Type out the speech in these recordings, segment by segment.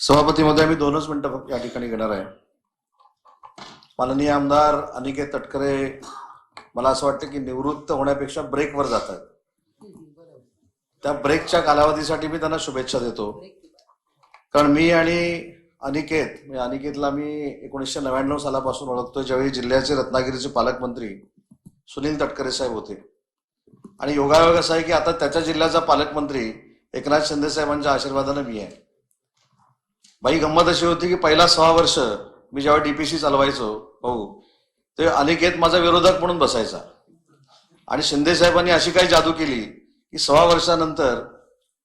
सभापतीमध्ये आम्ही दोनच मिनिटं फक्त या ठिकाणी घेणार आहे. माननीय आमदार अनिकेत तटकरे मला असं वाटतं की निवृत्त होण्यापेक्षा ब्रेकवर जात आहेत. त्या ब्रेकच्या कालावधीसाठी मी त्यांना शुभेच्छा देतो. कारण मी आणि अनिकेत म्हणजे अनिकेतला मी एकोणीसशे नव्याण्णव सालापासून ओळखतो ज्यावेळी जिल्ह्याचे रत्नागिरीचे पालकमंत्री सुनील तटकरे साहेब होते. आणि योगायोग असा आहे की आता त्याच्या जिल्ह्याचा पालकमंत्री एकनाथ शिंदे साहेबांच्या आशीर्वादाने मी आहे. बाई गंमत अशी होती की पहिला सहा वर्ष मी जेव्हा डीपीसी चालवायचो भाऊ ते अनिकेत माझा विरोधक म्हणून बसायचा. आणि शिंदे साहेबांनी अशी काही जादू केली की सहा वर्षानंतर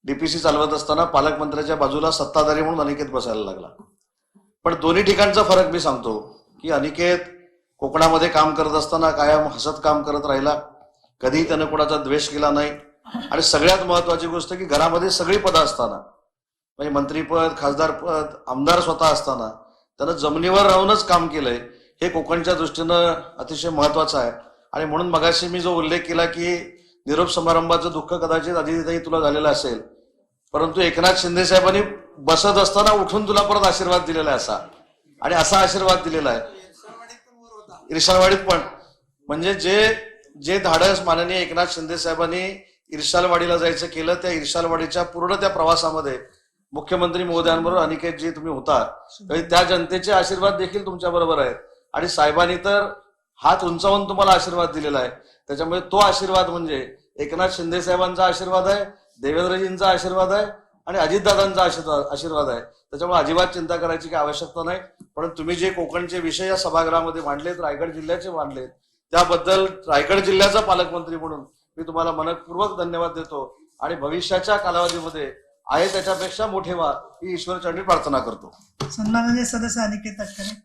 डीपीसी चालवत असताना पालकमंत्र्याच्या बाजूला सत्ताधारी म्हणून अनिकेत बसायला लागला. पण दोन्ही ठिकाणचा फरक मी सांगतो की अनिकेत कोकणामध्ये काम करत असताना कायम हसत काम करत राहिला. कधीही त्यानं कोणाचा द्वेष केला नाही. आणि सगळ्यात महत्वाची गोष्ट की घरामध्ये सगळी पदं असताना म्हणजे मंत्रीपद खासदारपद आमदार स्वतः असताना त्यानं जमिनीवर राहूनच काम केलंय. हे कोकणच्या दृष्टीनं अतिशय महत्वाचं आहे. आणि म्हणून मगाशी मी जो उल्लेख केला की निरोप समारंभाचं दुःख कदाचित आधी तुला झालेलं असेल. परंतु एकनाथ शिंदे साहेबांनी बसत असताना उठून तुला परत आशीर्वाद दिलेला आहे असा. आणि असा आशीर्वाद दिलेला आहे. इर्शालवाडीत पण. म्हणजे जे जे धाडस माननीय एकनाथ शिंदे साहेबांनी इर्शालवाडीला जायचं केलं त्या इर्शालवाडीच्या पूर्ण त्या प्रवासामध्ये मुख्यमंत्री महोदयांबरोबर अनिकेत जे तुम्ही होता त्या जनतेचे आशीर्वाद देखील तुमच्या बरोबर आहेत. आणि साहेबांनी तर हात उंचावून तुम्हाला आशीर्वाद दिलेला आहे. त्याच्यामुळे तो आशीर्वाद म्हणजे एकनाथ शिंदे साहेबांचा आशीर्वाद आहे देवेंद्रजींचा आशीर्वाद आहे आणि अजितदादांचा आशीर्वाद आशीर्वाद आहे. त्याच्यामुळे अजिबात चिंता करायची काही आवश्यकता नाही. पण तुम्ही जे कोकणचे विषय या सभागृहामध्ये मांडलेत रायगड जिल्ह्याचे मांडलेत त्याबद्दल रायगड जिल्ह्याचा पालकमंत्री म्हणून मी तुम्हाला मनपूर्वक धन्यवाद देतो. आणि भविष्याच्या कालावधीमध्ये आहे त्याच्यापेक्षा मोठे व्हा ही ईश्वर प्रार्थना करतो. सन्माननीय सदस्य अनिकेत तटकरे.